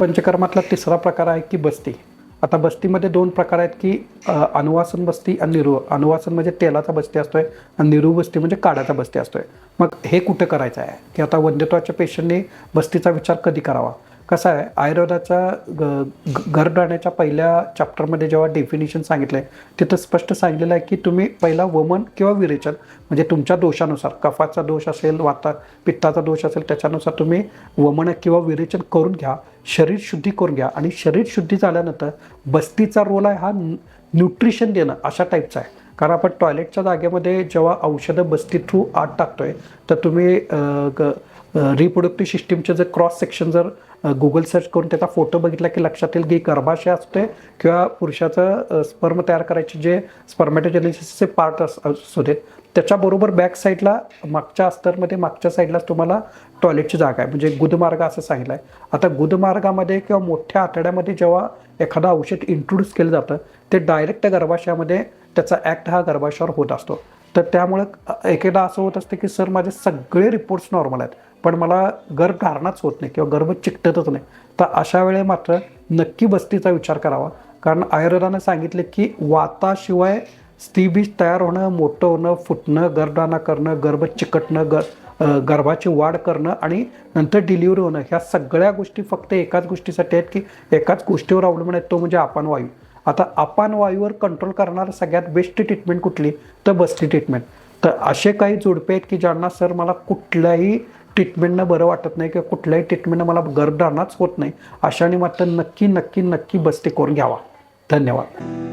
पंचकर्मातला तिसरा प्रकार आहे की बस्ती. आता बस्तीमध्ये दोन प्रकार आहेत की अनुवासन बस्ती आणि निरू अनुवासन म्हणजे तेलाचा बस्ती असतोय आणि निरू बस्ती म्हणजे काढाचा बस्ती असतोय. मग हे कुठं करायचं आहे? की आता वंध्यत्वाच्या पेशंटने बस्तीचा विचार कधी करावा? कसं आहे आयुर्वेदाचा ग- ग- पहिल्या चॅप्टरमध्ये जेव्हा डेफिनेशन सांगितलं आहे तिथं स्पष्ट सांगितलेलं आहे की तुम्ही पहिला वमन किंवा विरेचन म्हणजे तुमच्या दोषानुसार कफाचा दोष असेल वाता पित्ताचा दोष असेल त्याच्यानुसार तुम्ही वमन किंवा विरेचन करून घ्या शरीर शुद्धी करून घ्या आणि शरीर शुद्धी झाल्यानंतर बस्तीचा रोल आहे हा न्यूट्रिशन देणं अशा टाईपचा आहे. कारण आपण टॉयलेटच्या जागेमध्ये जेव्हा औषधं बस्ती थ्रू आत टाकतोय तर तुम्ही रिप्रोडक्टिव्ह सिस्टीमचे जर क्रॉस सेक्शन जर गुगल सर्च करून त्याचा फोटो बघितला की लक्षात येईल की गर्भाशय असते किंवा पुरुषाचं स्पर्म तयार करायचे जे स्पर्मॅटोजेनेसिसचे पार्ट अस असू देत त्याच्याबरोबर बॅक साईडला मागच्या अस्तरमध्ये मागच्या साईडलाच तुम्हाला टॉयलेटची जागा आहे. म्हणजे गुदमार्ग असं सांगितलं आहे आता गुदमार्गामध्ये किंवा मोठ्या आतड्यामध्ये जेव्हा एखादं औषध इंट्रोड्यूस केलं जातं ते डायरेक्ट गर्भाशयामध्ये त्याचा ॲक्ट हा गर्भाशयावर होत असतो. तर त्यामुळं एकेदा असं होत असते की सर माझे सगळे रिपोर्ट्स नॉर्मल आहेत पण मला गर्भधारणाच होत नाही किंवा गर्भ चिकटतच नाही. तर अशा वेळे मात्र नक्की बस्तीचा विचार करावा. कारण आयुर्वेदानं सांगितले की वाताशिवाय स्त्रीबीज तयार होणं मोठं होणं फुटणं गर्भधारणा करणं गर्भ चिकटणं ग गर्भाची वाढ करणं आणि नंतर डिलिव्हरी होणं ह्या सगळ्या गोष्टी फक्त एकाच गोष्टीसाठी आहेत की एकाच गोष्टीवर अवलंबून आहेत तो म्हणजे आपण वायू. आता अपान वायूवर कंट्रोल करणारं सगळ्यात बेस्ट ट्रीटमेंट कुठली? तर बस्ती ट्रीटमेंट तर असे काही जोडपे आहेत की ज्यांना सर मला कुठल्याही ट्रीटमेंटनं बरं वाटत नाही किंवा कुठल्याही ट्रीटमेंटनं मला गर्भधारणाच होत नाही अशाने मात्र नक्की नक्की नक्की बस्ती करून घ्यावा. धन्यवाद.